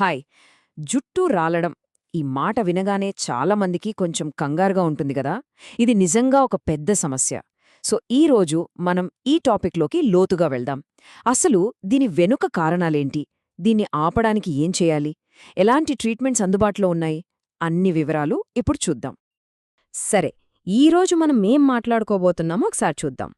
Hi. జుట్టు రాలడం ఈ మాట వినగానే చాలామందికి కొంచెం కంగారుగా ఉంటుంది కదా? ఇది నిజంగా ఒక పెద్ద సమస్య. సో ఈ రోజు మనం ఈ టాపిక్లోకి లోతుగా వెళ్దాం. అసలు దీని వెనుక కారణాలేంటి? దీన్ని ఆపడానికి ఏం చేయాలి? ఎలాంటి ట్రీట్మెంట్స్ అందుబాటులో ఉన్నాయి? అన్ని వివరాలు ఇప్పుడు చూద్దాం. సరే ఈరోజు మనం ఏం మాట్లాడుకోబోతున్నామో ఒకసారి చూద్దాం.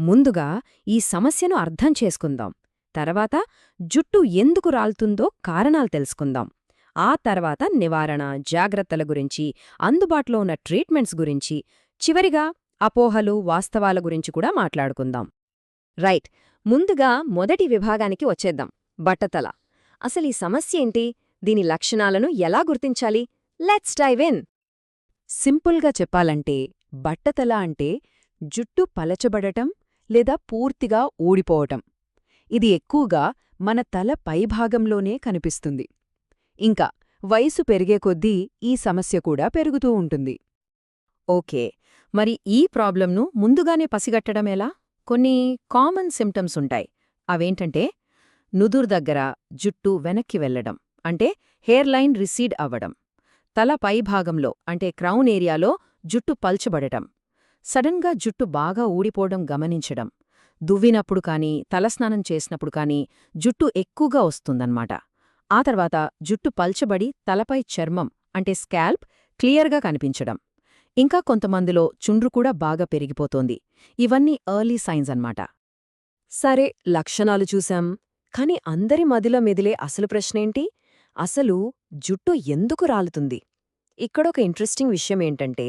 ముందుగా ఈ సమస్యను అర్థం చేసుకుందాం. తర్వాత జుట్టు ఎందుకు రాలుతుందో కారణాలు తెలుసుకుందాం. ఆ తర్వాత నివారణ జాగ్రత్తల గురించి అందుబాటులో ఉన్న ట్రీట్మెంట్స్ గురించి చివరిగా అపోహలు వాస్తవాల గురించి కూడా మాట్లాడుకుందాం. రైట్ ముందుగా మొదటి విభాగానికి వచ్చేద్దాం బట్టతల. అసలు ఈ సమస్య ఏంటి? దీని లక్షణాలను ఎలా గుర్తించాలి? Let's dive in. సింపుల్గా చెప్పాలంటే బట్టతల అంటే జుట్టు పలచబడటం లేదా పూర్తిగా ఊడిపోవటం. ఇది ఎక్కువగా మన తల పైభాగంలోనే కనిపిస్తుంది. ఇంకా వయసు పెరిగే కొద్దీ ఈ సమస్య కూడా పెరుగుతూ ఉంటుంది. ఓకే మరి ఈ ప్రాబ్లంను ముందుగానే పసిగట్టడమేలా కొన్ని కామన్ సిమ్టమ్స్ ఉంటాయి. అవేంటంటే నుదురు దగ్గర జుట్టు వెనక్కి వెళ్ళడం అంటే హెయిర్ లైన్ రిసీడ్ అవ్వడం తల పైభాగంలో అంటే క్రౌన్ ఏరియాలో జుట్టు పల్చబడటం సడన్గా జుట్టు బాగా ఊడిపోవడం గమనించడం దువ్వినప్పుడు కానీ తలస్నానం చేసినప్పుడు కానీ జుట్టు ఎక్కువగా వస్తుందన్నమాట. ఆ తర్వాత జుట్టు పల్చబడి తలపై చర్మం అంటే స్కాల్ప్ క్లియర్గా కనిపించడం. ఇంకా కొంతమందిలో చుండ్రు కూడా బాగా పెరిగిపోతోంది. ఇవన్నీ ఎర్లీ సైన్స్ అన్నమాట. సరే లక్షణాలు చూశాం. కాని అందరి మదిలో మెదిలే అసలు ప్రశ్నేంటి అసలు జుట్టు ఎందుకు రాలుతుంది? ఇక్కడొక ఇంట్రెస్టింగ్ విషయమేంటంటే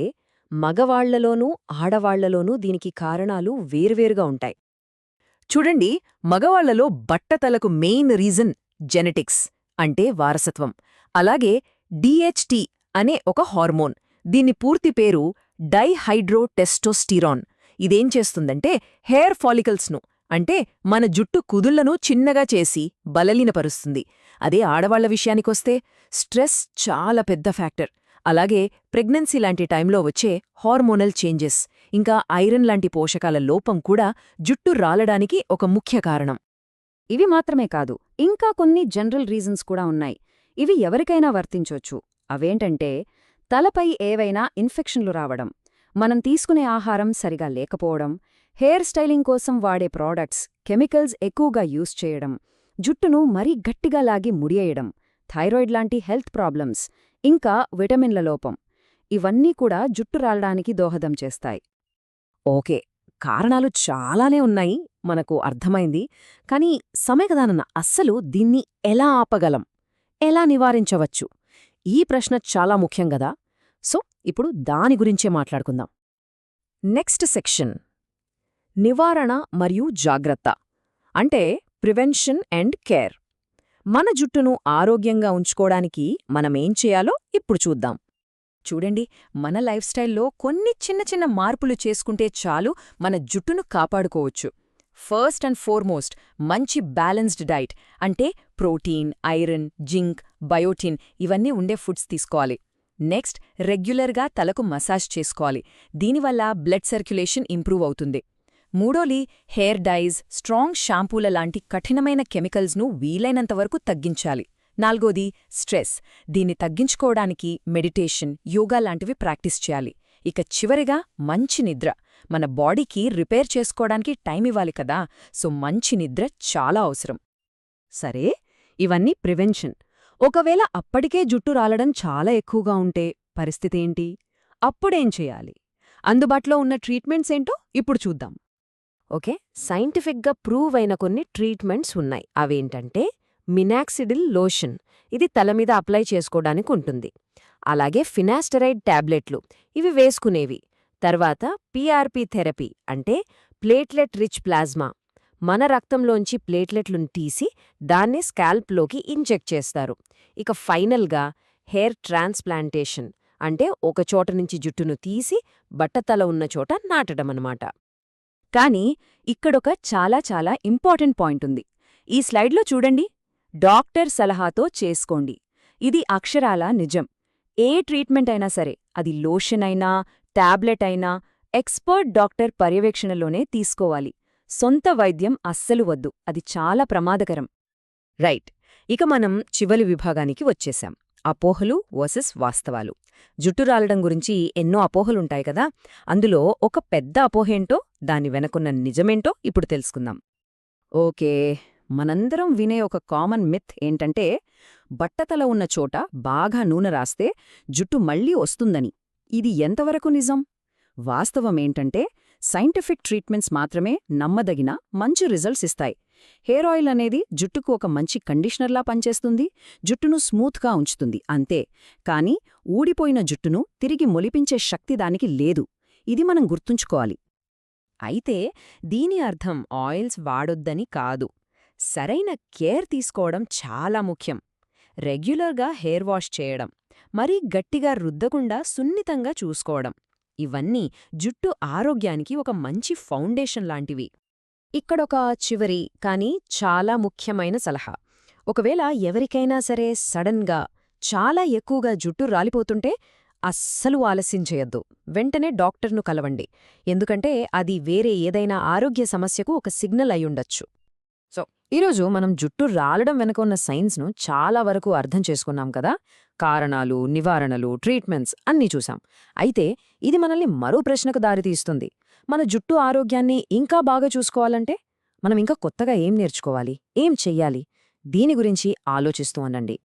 మగవాళ్ళలోనూ ఆడవాళ్ళలోనూ దీనికి కారణాలు వేర్వేరుగా ఉంటాయి. చూడండి మగవాళ్ళలో బట్టతలకు మెయిన్ రీజన్ జెనెటిక్స్ అంటే వారసత్వం. అలాగే డిహెచ్టి అనే ఒక హార్మోన్. దీని పూర్తి పేరు డైహైడ్రోటెస్టోస్టిరాన్. ఇదేం చేస్తుందంటే హెయిర్ ఫాలికల్స్ను అంటే మన జుట్టు కుదుళ్ళను చిన్నగా చేసి బలలీనపరుస్తుంది అదే ఆడవాళ్ళ విషయానికొస్తే స్ట్రెస్ చాలా పెద్ద ఫ్యాక్టర్. అలాగే ప్రెగ్నెన్సీ లాంటి టైంలో వచ్చే హార్మోనల్ చేంజెస్. ఇంకా ఐరన్ లాంటి పోషకాల లోపం కూడా జుట్టు రాలడానికి ఒక ముఖ్య కారణం. ఇవి మాత్రమే కాదు ఇంకా కొన్ని జనరల్ రీజన్స్ కూడా ఉన్నాయి. ఇవి ఎవరికైనా వర్తించొచ్చు. అవేంటంటే తలపై ఏవైనా ఇన్ఫెక్షన్లు రావడం మనం తీసుకునే ఆహారం సరిగా లేకపోవడం హెయిర్ స్టైలింగ్ కోసం వాడే ప్రోడక్ట్స్ కెమికల్స్ ఎక్కువగా యూస్ చేయడం జుట్టును మరీ గట్టిగా లాగి ముడియేయడం థైరాయిడ్ లాంటి హెల్త్ ప్రాబ్లమ్స్ ఇంకా విటమిన్ల లోపం. ఇవన్నీ కూడా జుట్టు రాలడానికి దోహదం చేస్తాయి. ఓకే. కారణాలు చాలానే ఉన్నాయి మనకు అర్థమైంది. కానీ సమయకదానన్న అస్సలు దీన్ని ఎలా ఆపగలం? ఎలా నివారించవచ్చు? ఈ ప్రశ్న చాలా ముఖ్యం గదా. సో ఇప్పుడు దాని గురించే మాట్లాడుకుందాం. Next section. నివారణ మరియు జాగ్రత్త. అంటే ప్రివెన్షన్ అండ్ కేర్. మన జుట్టును ఆరోగ్యంగా ఉంచుకోవడానికి మనమేం చేయాలో ఇప్పుడు చూద్దాం. చూడండి మన లైఫ్ స్టైల్లో కొన్ని చిన్న చిన్న మార్పులు చేసుకుంటే చాలు మన జుట్టును కాపాడుకోవచ్చు. ఫస్ట్ అండ్ ఫోర్మోస్ట్ మంచి బ్యాలెన్స్డ్ డైట్ అంటే ప్రోటీన్ ఐరన్ జింక్ బయోటిన్ ఇవన్నీ ఉండే ఫుడ్స్ తీసుకోవాలి. నెక్స్ట్ రెగ్యులర్గా తలకు మసాజ్ చేసుకోవాలి. దీనివల్ల బ్లడ్ సర్క్యులేషన్ ఇంప్రూవ్ అవుతుంది. మూడోలి హెయిర్ డైజ్ స్ట్రాంగ్ షాంపూల లాంటి కఠినమైన కెమికల్స్ను వీలైనంతవరకు తగ్గించాలి. నాల్గోది స్ట్రెస్. దీన్ని తగ్గించుకోవడానికి మెడిటేషన్ యోగా లాంటివి ప్రాక్టీస్ చేయాలి. ఇక చివరిగా మంచి నిద్ర. మన బాడీకి రిపేర్ చేసుకోవడానికి టైం ఇవ్వాలి కదా సో మంచి నిద్ర చాలా అవసరం. సరే ఇవన్నీ ప్రివెన్షన్. ఒకవేళ అప్పటికే జుట్టు రాలడం చాలా ఎక్కువగా ఉంటే పరిస్థితేంటి అప్పుడేం చేయాలి? అందుబాటులో ఉన్న ట్రీట్మెంట్స్ ఏంటో ఇప్పుడు చూద్దాం. ఓకే? సైంటిఫిక్గా ప్రూవ్ అయిన కొన్ని ట్రీట్మెంట్స్ ఉన్నాయి. అవేంటంటే మినాక్సిడిల్ లోషన్. ఇది తల మీద అప్లై చేసుకోవడానికి ఉంటుంది. అలాగే ఫినాస్టరైడ్ టాబ్లెట్లు. ఇవి వేసుకునేవి. తర్వాత పీఆర్పీ థెరపీ అంటే ప్లేట్లెట్ రిచ్ ప్లాజ్మా మన రక్తంలోంచి ప్లేట్లెట్లను తీసి దాన్ని స్కాల్ప్లోకి ఇంజెక్ట్ చేస్తారు. ఇక ఫైనల్గా హెయిర్ ట్రాన్స్ప్లాంటేషన్ అంటే ఒక చోట నుంచి జుట్టును తీసి బట్టతల ఉన్న చోట నాటడమన్నమాట కానీ ఇక్కడొక చాలా చాలా ఇంపార్టెంట్ పాయింట్ ఉంది. ఈ స్లైడ్లో చూడండి. డాక్టర్ సలహాతో చేసుకోండి. ఇది అక్షరాల నిజం. ఏ ట్రీట్మెంట్ అయినా సరే అది లోషన్ అయినా టాబ్లెట్ అయినా ఎక్స్పర్ట్ డాక్టర్ పర్యవేక్షణలోనే తీసుకోవాలి. సొంత వైద్యం అస్సలు వద్దు. అది చాలా ప్రమాదకరం. రైట్. ఇక మనం చివరి విభాగానికి వచ్చేశాం. అపోహలు వర్సెస్ వాస్తవాలు. జుట్టు రాలడం గురించి ఎన్నో అపోహలుంటాయి కదా? అందులో ఒక పెద్ద అపోహేంటో దాని వెనకున్న నిజమేంటో ఇప్పుడు తెలుసుకుందాం. ఓకే. మనందరం వినే ఒక కామన్ మిత్ ఏంటంటే బట్టతల ఉన్న చోట బాగా నూనె రాస్తే జుట్టు మళ్ళీ వస్తుందని. ఇది ఎంతవరకు నిజం? వాస్తవమేంటంటే సైంటిఫిక్ ట్రీట్మెంట్స్ మాత్రమే నమ్మదగిన మంచి రిజల్ట్స్ ఇస్తాయి. హెయిర్ ఆయిల్ అనేది జుట్టుకు ఒక మంచి కండిషనర్లా పనిచేస్తుంది జుట్టును స్మూత్గా ఉంచుతుంది అంతే. కానీ ఊడిపోయిన జుట్టును తిరిగి మొలిపించే శక్తి దానికి లేదు. ఇది మనం గుర్తుంచుకోవాలి. అయితే దీని అర్థం ఆయిల్స్ వాడొద్దని కాదు. సరైన కేర్ తీసుకోవడం చాలా ముఖ్యం. రెగ్యులర్గా హెయిర్ వాష్ చేయడం మరీ గట్టిగా రుద్దకుండా సున్నితంగా చూసుకోవడం. ఇవన్నీ జుట్టు ఆరోగ్యానికి ఒక మంచి ఫౌండేషన్ లాంటివి. ఇక్కడొక చివరి కానీ చాలా ముఖ్యమైన సలహా. ఒకవేళ ఎవరికైనా సరే సడన్గా చాలా ఎక్కువగా జుట్టు రాలిపోతుంటే అస్సలు ఆలస్యం చేయొద్దు. వెంటనే డాక్టర్ను కలవండి. ఎందుకంటే అది వేరే ఏదైనా ఆరోగ్య సమస్యకు ఒక సిగ్నల్ అయ్యుండొచ్చు. ఈరోజు మనం జుట్టు రాలడం వెనుక ఉన్న సైన్స్ను చాలా వరకు అర్థం చేసుకున్నాం కదా? కారణాలు నివారణలు ట్రీట్మెంట్స్ అన్నీ చూసాం. అయితే ఇది మనల్ని మరో ప్రశ్నకు దారితీస్తుంది మన జుట్టు ఆరోగ్యాన్ని ఇంకా బాగా చూసుకోవాలంటే మనం ఇంకా కొత్తగా ఏం నేర్చుకోవాలి? ఏం చెయ్యాలి? దీని గురించి ఆలోచిస్తూ ఉండండి